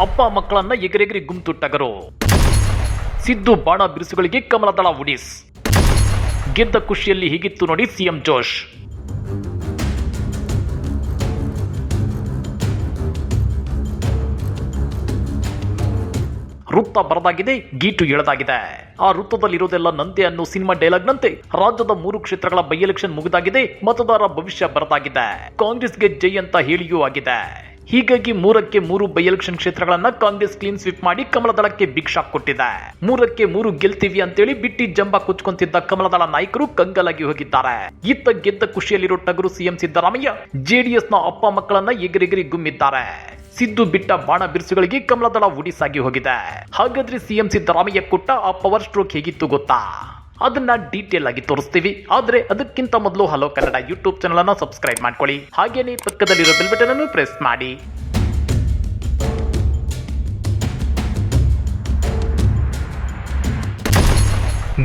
ಅಪ್ಪ ಮಕ್ಕಳನ್ನ ಎಗರೆಗರಿ ಗುಂತುಟ್ಟಗರು ಸಿದ್ದು ಬಾಣ ಬಿರುಸುಗಳಿಗೆ ಕಮಲದಳ ಉಡಿಸ್. ಗೆದ್ದ ಖುಷಿಯಲ್ಲಿ ಹೀಗಿತ್ತು ನೋಡಿ ಸಿಎಂ ಜೋಶ್. ವೃತ್ತ ಬರದಾಗಿದೆ, ಗೀಟು ಎಳೆದಾಗಿದೆ. ಆ ವೃತ್ತದಲ್ಲಿರೋದೆಲ್ಲ ನಂತೆ ಅನ್ನೋ ಸಿನಿಮಾ ಡೈಲಾಗ್ ನಂತೆ ರಾಜ್ಯದ ಮೂರು ಕ್ಷೇತ್ರಗಳ ಬೈ ಎಲೆಕ್ಷನ್ ಮುಗಿದಾಗಿದೆ ಮತದಾರ ಭವಿಷ್ಯ ಬರದಾಗಿದೆ. ಕಾಂಗ್ರೆಸ್ಗೆ ಜೈ ಅಂತ ಹೇಳಿಯೂ ಆಗಿದೆ. ಹೀಗಾಗಿ ಮೂರಕ್ಕೆ ಮೂರು ಬೈ ಎಲೆಕ್ಷನ್ ಕ್ಷೇತ್ರಗಳನ್ನ ಕಾಂಗ್ರೆಸ್ ಕ್ಲೀನ್ ಸ್ವೀಪ್ ಮಾಡಿ ಕಮಲದಳಕ್ಕೆ ಬಿಗ್ ಶಾಕ್ ಕೊಟ್ಟಿದೆ. ಮೂರಕ್ಕೆ ಮೂರು ಗೆಲ್ತೀವಿ ಅಂತೇಳಿ ಬಿಟ್ಟಿ ಜಂಬ ಕುಚ್ಕೊಂತಿದ್ದ ಕಮಲದಳ ನಾಯಕರು ಕಂಗಲಾಗಿ ಹೋಗಿದ್ದಾರೆ. ಇತ್ತ ಗೆದ್ದ ಖುಷಿಯಲ್ಲಿರೋ ಟಗರು ಸಿಎಂ ಸಿದ್ದರಾಮಯ್ಯ ಜೆಡಿಎಸ್ನ ಅಪ್ಪ ಮಕ್ಕಳನ್ನ ಎಗರೆಗರಿ ಗುಮ್ಮಿದ್ದಾರೆ. ಸಿದ್ದು ಬಿಟ್ಟ ಬಾಣ ಬಿರುಸುಗಳಿಗೆ ಕಮಲದಳ ಉಡಿಸಾಗಿ ಹೋಗಿದೆ. ಹಾಗಾದ್ರೆ ಸಿಎಂ ಸಿದ್ದರಾಮಯ್ಯ ಕೊಟ್ಟ ಆ ಪವರ್ ಸ್ಟ್ರೋಕ್ ಹೇಗಿತ್ತು ಗೊತ್ತಾ? ಅದನ್ನ ಡೀಟೇಲ್ ಆಗಿ ತೋರಿಸ್ತೀವಿ. ಆದ್ರೆ ಅದಕ್ಕಿಂತ ಮೊದಲು ಹಲೋ ಕನ್ನಡ ಯೂಟ್ಯೂಬ್ ಚಾನಲ್ ಅನ್ನು ಸಬ್ಸ್ಕ್ರೈಬ್ ಮಾಡ್ಕೊಳ್ಳಿ. ಹಾಗೇನೆ ಪಕ್ಕದಲ್ಲಿರೋ ಬೆಲ್ ಬಟನ್ ಅನ್ನು ಪ್ರೆಸ್ ಮಾಡಿ.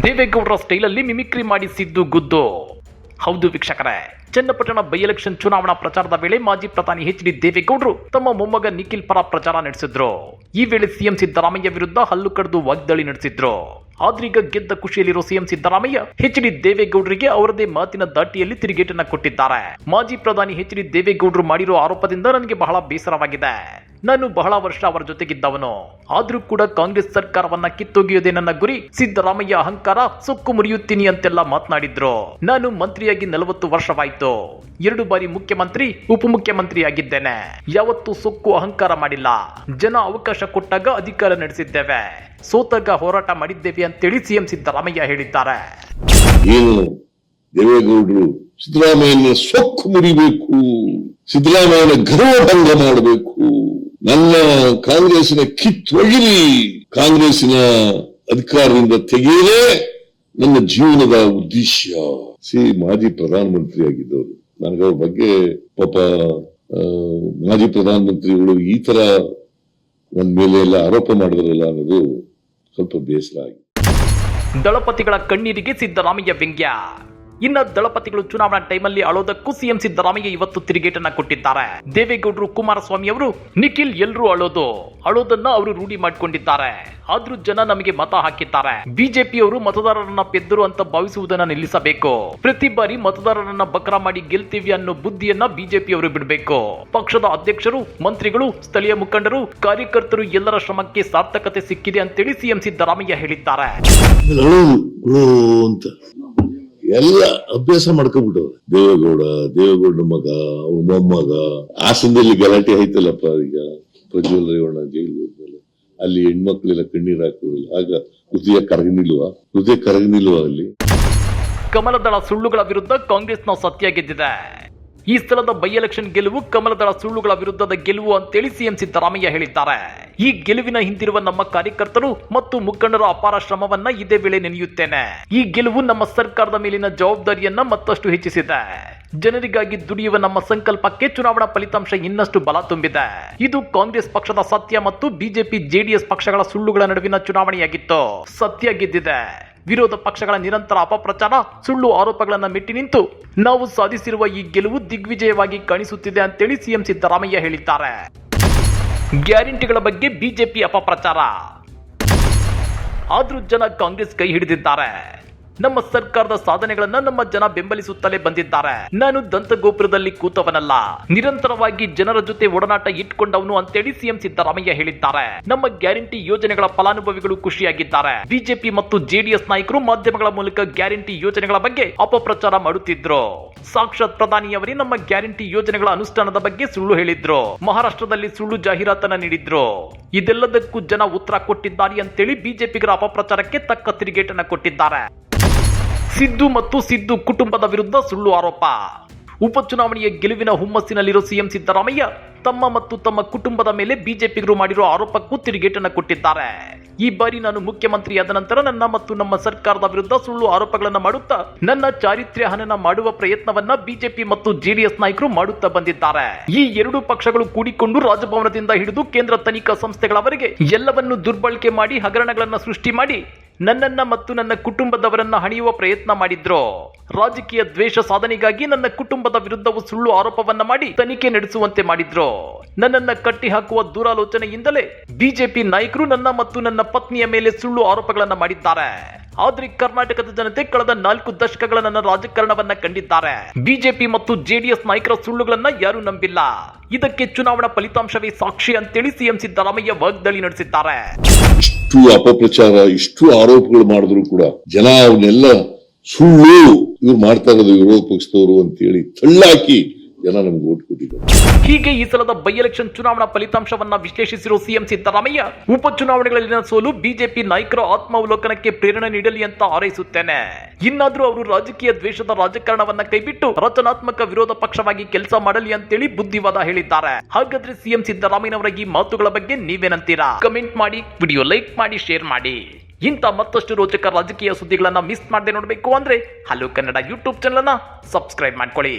ದೇವೇಗೌಡರ ಸ್ಟೈಲಲ್ಲಿ ಮಿಮಿಕ್ರಿ ಮಾಡಿಸಿದ್ದು ಗುದ್ದು. ಹೌದು ವೀಕ್ಷಕರೇ. ಚನ್ನಪಟ್ಟಣ ಬೈ ಎಲೆಕ್ಷನ್ ಚುನಾವಣಾ ಪ್ರಚಾರದ ವೇಳೆ ಮಾಜಿ ಪ್ರಧಾನಿ ಎಚ್ ಡಿ ದೇವೇಗೌಡರು ತಮ್ಮ ಮೊಮ್ಮಗ ನಿಖಿಲ್ ಪರ ಪ್ರಚಾರ ನಡೆಸಿದ್ರು. ಈ ವೇಳೆ ಸಿಎಂ ಸಿದ್ದರಾಮಯ್ಯ ವಿರುದ್ಧ ಹಲ್ಲು ಕಡಿದು ವಾಗ್ದಾಳಿ ನಡೆಸಿದ್ರು. ಆದ್ರೀಗ ಗೆದ್ದ ಖುಷಿಯಲ್ಲಿರೋ ಸಿಎಂ ಸಿದ್ದರಾಮಯ್ಯ ಎಚ್ ಡಿ ದೇವೇಗೌಡರಿಗೆ ಅವರದೇ ಮಾತಿನ ದಾಟಿಯಲ್ಲಿ ತಿರುಗೇಟನ್ನ ಕೊಟ್ಟಿದ್ದಾರೆ. ಮಾಜಿ ಪ್ರಧಾನಿ ಎಚ್ ಡಿ ದೇವೇಗೌಡರು ಮಾಡಿರೋ ಆರೋಪದಿಂದ ನನಗೆ ಬಹಳ ಬೇಸರವಾಗಿದೆ. ನಾನು ಬಹಳ ವರ್ಷ ಅವರ ಜೊತೆಗಿದ್ದವನು. ಆದ್ರೂ ಕೂಡ ಕಾಂಗ್ರೆಸ್ ಸರ್ಕಾರವನ್ನ ಕಿತ್ತೊಗೆಯೋದೇ ನನ್ನ ಗುರಿ. ಸಿದ್ದರಾಮಯ್ಯ ಅಹಂಕಾರ, ಸೊಕ್ಕು ಮುರಿಯುತ್ತೀನಿ ಅಂತೆಲ್ಲ ಮಾತನಾಡಿದ್ರು. ನಾನು ಮಂತ್ರಿಯಾಗಿ ನಲವತ್ತು ವರ್ಷವಾಯ್ತು. ಎರಡು ಬಾರಿ ಮುಖ್ಯಮಂತ್ರಿ, ಉಪಮುಖ್ಯಮಂತ್ರಿಯಾಗಿದ್ದೇನೆ. ಯಾವತ್ತೂ ಸೊಕ್ಕು ಅಹಂಕಾರ ಮಾಡಿಲ್ಲ. ಜನ ಅವಕಾಶ ಕೊಟ್ಟಾಗ ಅಧಿಕಾರ ನಡೆಸಿದ್ದೇವೆ. ಸೋತಾಗ ಹೋರಾಟ ಮಾಡಿದ್ದೇವೆ ಅಂತೇಳಿ ಸಿಎಂ ಸಿದ್ದರಾಮಯ್ಯ ಹೇಳಿದ್ದಾರೆ. ಏನು ದೇವೇಗೌಡರು ಸಿದ್ದರಾಮಯ್ಯನ ಸೊಕ್ಕು ಮುರಿಬೇಕು, ಸಿದ್ದರಾಮಯ್ಯನ ಗರ್ವಭಂಗ ಮಾಡಬೇಕು. ನನ್ನ ಕಾಂಗ್ರೆಸ್ಸಿನ ಕಿತ್ತೊಗಿರಿ ಕಾಂಗ್ರೆಸ್ಸಿನ ಅಧಿಕಾರದಿಂದ ತೆಗೆಯಲೇ ನನ್ನ ಜೀವನದ ಉದ್ದೇಶ. ಸಿ ಮಾಜಿ ಪ್ರಧಾನಮಂತ್ರಿ ಆಗಿದ್ದವರು ನನಗೆ ಅವ್ರ ಬಗ್ಗೆ ಪಾಪ ಮಾಜಿ ಪ್ರಧಾನಮಂತ್ರಿಗಳು ಈ ತರ ನನ್ನ ಮೇಲೆ ಎಲ್ಲ ಆರೋಪ ಮಾಡಿದ್ರಲ್ಲ ಅನ್ನೋದು ಸ್ವಲ್ಪ ಬೇಸರ ಆಗಿದೆ. ದಳಪತಿಗಳ ಕಣ್ಣೀರಿಗೆ ಸಿದ್ದರಾಮಯ್ಯ ವ್ಯಂಗ್ಯ. ಇನ್ನ ದಳಪತಿಗಳು ಚುನಾವಣಾ ಟೈಮಲ್ಲಿ ಅಳೋದಕ್ಕೂ ಸಿಎಂ ಸಿದ್ದರಾಮಯ್ಯ ಇವತ್ತು ತಿರುಗೇಟನ್ನ ಕೊಟ್ಟಿದ್ದಾರೆ. ದೇವೇಗೌಡರು ಕುಮಾರಸ್ವಾಮಿ ಅವರು ನಿಖಿಲ್ ಎಲ್ರೂ ಅಳೋದು. ಅಳೋದನ್ನ ಅವರು ರೂಢಿ ಮಾಡ್ಕೊಂಡಿದ್ದಾರೆ. ಆದ್ರೂ ಜನ ನಮಗೆ ಮತ ಹಾಕಿದ್ದಾರೆ. ಬಿಜೆಪಿಯವರು ಮತದಾರರನ್ನ ಪೆದ್ದರು ಅಂತ ಭಾವಿಸುವುದನ್ನ ನಿಲ್ಲಿಸಬೇಕು. ಪ್ರತಿ ಬಾರಿ ಮತದಾರರನ್ನ ಬಕ್ರ ಮಾಡಿ ಗೆಲ್ತೀವಿ ಅನ್ನೋ ಬುದ್ಧಿಯನ್ನ ಬಿಜೆಪಿಯವರು ಬಿಡಬೇಕು. ಪಕ್ಷದ ಅಧ್ಯಕ್ಷರು, ಮಂತ್ರಿಗಳು, ಸ್ಥಳೀಯ ಮುಖಂಡರು, ಕಾರ್ಯಕರ್ತರು ಎಲ್ಲರ ಶ್ರಮಕ್ಕೆ ಸಾರ್ಥಕತೆ ಸಿಕ್ಕಿದೆ ಅಂತೇಳಿ ಸಿಎಂ ಸಿದ್ದರಾಮಯ್ಯ ಹೇಳಿದ್ದಾರೆ. ಎಲ್ಲ ಅಭ್ಯಾಸ ಮಾಡ್ಕೊಂಡ್ಬಿಟ್ಟವ್ರೆ. ದೇವೇಗೌಡ ದೇವೇಗೌಡ ಮಗ, ಅವ್ರ ಮೊಮ್ಮಗ. ಹಾಸನದಲ್ಲಿ ಗಲಾಟೆ ಆಯ್ತಲ್ಲಪ್ಪ ಈಗ. ಪ್ರಜ್ವಲ್ ರೇವಣ್ಣ ಜೈಲು ಹೋದ್ಮೇಲೆ. ಅಲ್ಲಿ ಹೆಣ್ಮಕ್ಳೆಲ್ಲ ಕಣ್ಣೀರ್ ಹಾಕೋದಿಲ್ಲ ಆಗ ಹೃದಯ ಕರಗನಿಲ್ವಾ? ಹೃದಯ ಕರಗನಿಲ್ವಾ ಅಲ್ಲಿ? ಕಮಲದಳ ಸುಳ್ಳುಗಳ ವಿರುದ್ಧ ಕಾಂಗ್ರೆಸ್ನ ಸತ್ಯ ಗೆದ್ದಿದೆ. ಈ ಸ್ಥಳದ ಬೈ ಎಲೆಕ್ಷನ್ ಗೆಲುವು ಕಮಲದಳ ಸುಳ್ಳುಗಳ ವಿರುದ್ಧದ ಗೆಲುವು ಅಂತೇಳಿ ಸಿಎಂ ಸಿದ್ದರಾಮಯ್ಯ ಹೇಳಿದ್ದಾರೆ. ಈ ಗೆಲುವಿನ ಹಿಂದಿರುವ ನಮ್ಮ ಕಾರ್ಯಕರ್ತರು ಮತ್ತು ಮುಖಂಡರ ಅಪಾರ ಶ್ರಮವನ್ನ ಇದೇ ವೇಳೆ ನೆನೆಯುತ್ತೇನೆ. ಈ ಗೆಲುವು ನಮ್ಮ ಸರ್ಕಾರದ ಮೇಲಿನ ಜವಾಬ್ದಾರಿಯನ್ನ ಮತ್ತಷ್ಟು ಹೆಚ್ಚಿಸಿದೆ. ಜನರಿಗಾಗಿ ದುಡಿಯುವ ನಮ್ಮ ಸಂಕಲ್ಪಕ್ಕೆ ಚುನಾವಣಾ ಫಲಿತಾಂಶ ಇನ್ನಷ್ಟು ಬಲ ತುಂಬಿದೆ. ಇದು ಕಾಂಗ್ರೆಸ್ ಪಕ್ಷದ ಸತ್ಯ ಮತ್ತು ಬಿಜೆಪಿ ಜೆಡಿಎಸ್ ಪಕ್ಷಗಳ ಸುಳ್ಳುಗಳ ನಡುವಿನ ಚುನಾವಣೆಯಾಗಿತ್ತು. ಸತ್ಯ ಗೆದ್ದಿದೆ. ವಿರೋಧ ಪಕ್ಷಗಳ ನಿರಂತರ ಅಪಪ್ರಚಾರ, ಸುಳ್ಳು ಆರೋಪಗಳನ್ನು ಮೆಟ್ಟಿ ನಿಂತು ನಾವು ಸಾಧಿಸಿರುವ ಈ ಗೆಲುವು ದಿಗ್ವಿಜಯವಾಗಿ ಕಾಣಿಸುತ್ತಿದೆ ಅಂತೇಳಿ ಸಿಎಂ ಸಿದ್ದರಾಮಯ್ಯ ಹೇಳಿದ್ದಾರೆ. ಗ್ಯಾರಂಟಿಗಳ ಬಗ್ಗೆ ಬಿಜೆಪಿ ಅಪಪ್ರಚಾರ. ಆದ್ರೂ ಜನ ಕಾಂಗ್ರೆಸ್ ಕೈ ಹಿಡಿದಿದ್ದಾರೆ. ನಮ್ಮ ಸರ್ಕಾರದ ಸಾಧನೆಗಳನ್ನ ನಮ್ಮ ಜನ ಬೆಂಬಲಿಸುತ್ತಲೇ ಬಂದಿದ್ದಾರೆ. ನಾನು ದಂತಗೋಪುರದಲ್ಲಿ ಕೂತವನಲ್ಲ. ನಿರಂತರವಾಗಿ ಜನರ ಜೊತೆ ಒಡನಾಟ ಇಟ್ಕೊಂಡವನು ಅಂತೇಳಿ ಸಿಎಂ ಸಿದ್ದರಾಮಯ್ಯ ಹೇಳಿದ್ದಾರೆ. ನಮ್ಮ ಗ್ಯಾರಂಟಿ ಯೋಜನೆಗಳ ಫಲಾನುಭವಿಗಳು ಖುಷಿಯಾಗಿದ್ದಾರೆ. ಬಿಜೆಪಿ ಮತ್ತು ಜೆಡಿಎಸ್ ನಾಯಕರು ಮಾಧ್ಯಮಗಳ ಮೂಲಕ ಗ್ಯಾರಂಟಿ ಯೋಜನೆಗಳ ಬಗ್ಗೆ ಅಪಪ್ರಚಾರ ಮಾಡುತ್ತಿದ್ರು. ಸಾಕ್ಷಾತ್ ಪ್ರಧಾನಿಯವರೇ ನಮ್ಮ ಗ್ಯಾರಂಟಿ ಯೋಜನೆಗಳ ಅನುಷ್ಠಾನದ ಬಗ್ಗೆ ಸುಳ್ಳು ಹೇಳಿದ್ರು. ಮಹಾರಾಷ್ಟ್ರದಲ್ಲಿ ಸುಳ್ಳು ಜಾಹೀರಾತನ್ನ ನೀಡಿದ್ರು. ಇದೆಲ್ಲದಕ್ಕೂ ಜನ ಉತ್ತರ ಕೊಟ್ಟಿದ್ದಾರೆ ಅಂತೇಳಿ ಬಿಜೆಪಿಗರ ಅಪಪ್ರಚಾರಕ್ಕೆ ತಕ್ಕ ತಿರುಗೇಟನ್ನ ಕೊಟ್ಟಿದ್ದಾರೆ. ಸಿದ್ದು ಮತ್ತು ಸಿದ್ದು ಕುಟುಂಬದ ವಿರುದ್ಧ ಸುಳ್ಳು ಆರೋಪ. ಉಪಚುನಾವಣೆಯ ಗೆಲುವಿನ ಹುಮ್ಮಸ್ಸಿನಲ್ಲಿರುವ ಸಿಎಂ ಸಿದ್ದರಾಮಯ್ಯ ತಮ್ಮ ಮತ್ತು ತಮ್ಮ ಕುಟುಂಬದ ಮೇಲೆ ಬಿಜೆಪಿಗರು ಮಾಡಿರುವ ಆರೋಪಕ್ಕೂ ತಿರುಗೇಟನ್ನು ಕೊಟ್ಟಿದ್ದಾರೆ. ಈ ಬಾರಿ ನಾನು ಮುಖ್ಯಮಂತ್ರಿಯಾದ ನಂತರ ನನ್ನ ಮತ್ತು ನಮ್ಮ ಸರ್ಕಾರದ ವಿರುದ್ಧ ಸುಳ್ಳು ಆರೋಪಗಳನ್ನು ಮಾಡುತ್ತಾ ನನ್ನ ಚಾರಿತ್ರ್ಯ ಹನನ ಮಾಡುವ ಪ್ರಯತ್ನವನ್ನ ಬಿಜೆಪಿ ಮತ್ತು ಜೆಡಿಎಸ್ ನಾಯಕರು ಮಾಡುತ್ತಾ ಬಂದಿದ್ದಾರೆ. ಈ ಎರಡು ಪಕ್ಷಗಳು ಕೂಡಿಕೊಂಡು ರಾಜಭವನದಿಂದ ಹಿಡಿದು ಕೇಂದ್ರ ತನಿಖಾ ಸಂಸ್ಥೆಗಳವರೆಗೆ ಎಲ್ಲವನ್ನು ದುರ್ಬಳಕೆ ಮಾಡಿ ಹಗರಣಗಳನ್ನು ಸೃಷ್ಟಿ ಮಾಡಿ ನನ್ನನ್ನ ಮತ್ತು ನನ್ನ ಕುಟುಂಬದವರನ್ನ ಹಣಿಯುವ ಪ್ರಯತ್ನ ಮಾಡಿದ್ರು? ರಾಜಕೀಯ ದ್ವೇಷ ಸಾಧನೆಗಾಗಿ ನನ್ನ ಕುಟುಂಬದ ವಿರುದ್ಧವು ಸುಳ್ಳು ಆರೋಪವನ್ನ ಮಾಡಿ ತನಿಖೆ ನಡೆಸುವಂತೆ ಮಾಡಿದ್ರು? ನನ್ನನ್ನ ಕಟ್ಟಿ ಹಾಕುವ ದೂರಾಲೋಚನೆಯಿಂದಲೇ ಬಿಜೆಪಿ ನಾಯಕರು ನನ್ನ ಮತ್ತು ನನ್ನ ಪತ್ನಿಯ ಮೇಲೆ ಸುಳ್ಳು ಆರೋಪಗಳನ್ನ ಮಾಡಿದ್ದಾರೆ. ಆದ್ರೆ ಕರ್ನಾಟಕದ ಜನತೆ ಕಳೆದ ನಾಲ್ಕು ದಶಕಗಳ ನನ್ನ ರಾಜಕಾರಣವನ್ನ ಕಂಡಿದ್ದಾರೆ. ಬಿಜೆಪಿ ಮತ್ತು ಜೆಡಿಎಸ್ ನಾಯಕರ ಸುಳ್ಳುಗಳನ್ನ ಯಾರು ನಂಬಿಲ್ಲ. ಇದಕ್ಕೆ ಚುನಾವಣಾ ಫಲಿತಾಂಶವೇ ಸಾಕ್ಷಿ ಅಂತೇಳಿ ಸಿಎಂ ಸಿದ್ದರಾಮಯ್ಯ ವಾಗ್ದಾಳಿ ನಡೆಸಿದ್ದಾರೆ. ಇಷ್ಟು ಅಪಪ್ರಚಾರ, ಇಷ್ಟು ಆರೋಪಗಳು ಮಾಡಿದ್ರು ಕೂಡ ಜನ ಅವನ್ನೆಲ್ಲ ಸುಳ್ಳು ಇವ್ರು ಮಾಡ್ತಾ ಇರೋದು ವಿರೋಧ ಪಕ್ಷದವರು ಅಂತೇಳಿ ತಳ್ಳಾಕಿ ಜನ ನಮ್ಗೆ ಓಟ್ ಕೊಟ್ಟಿದ್ದಾರೆ. ಹೀಗೆ ಈ ಸಲದ ಬೈ ಎಲೆಕ್ಷನ್ ಚುನಾವಣಾ ಫಲಿತಾಂಶವನ್ನ ವಿಶ್ಲೇಷಿಸಿರುವ ಸಿಎಂ ಸಿದ್ದರಾಮಯ್ಯ ಉಪಚುನಾವಣೆಗಳಲ್ಲಿನ ಸೋಲು ಬಿಜೆಪಿ ನಾಯಕರ ಆತ್ಮಾವಲೋಕನಕ್ಕೆ ಪ್ರೇರಣೆ ನೀಡಲಿ ಅಂತ ಹಾರೈಸುತ್ತೇನೆ. ಇನ್ನಾದ್ರೂ ಅವರು ರಾಜಕೀಯ ದ್ವೇಷದ ರಾಜಕಾರಣವನ್ನ ಕೈಬಿಟ್ಟು ರಚನಾತ್ಮಕ ವಿರೋಧ ಪಕ್ಷವಾಗಿ ಕೆಲಸ ಮಾಡಲಿ ಅಂತೇಳಿ ಬುದ್ಧಿವಾದ ಹೇಳಿದ್ದಾರೆ. ಹಾಗಾದ್ರೆ ಸಿಎಂ ಸಿದ್ದರಾಮಯ್ಯನವರ ಈ ಮಾತುಗಳ ಬಗ್ಗೆ ನೀವೇನಂತೀರಾ? ಕಮೆಂಟ್ ಮಾಡಿ, ವಿಡಿಯೋ ಲೈಕ್ ಮಾಡಿ, ಶೇರ್ ಮಾಡಿ. ಇಂಥ ಮತ್ತಷ್ಟು ರೋಚಕ ರಾಜಕೀಯ ಸುದ್ದಿಗಳನ್ನ ಮಿಸ್ ಮಾಡದೆ ನೋಡಬೇಕು ಅಂದ್ರೆ ಹಲೋ ಕನ್ನಡ ಯೂಟ್ಯೂಬ್ ಚಾನಲ್ ಅನ್ನ ಸಬ್ಸ್ಕ್ರೈಬ್ ಮಾಡ್ಕೊಳ್ಳಿ.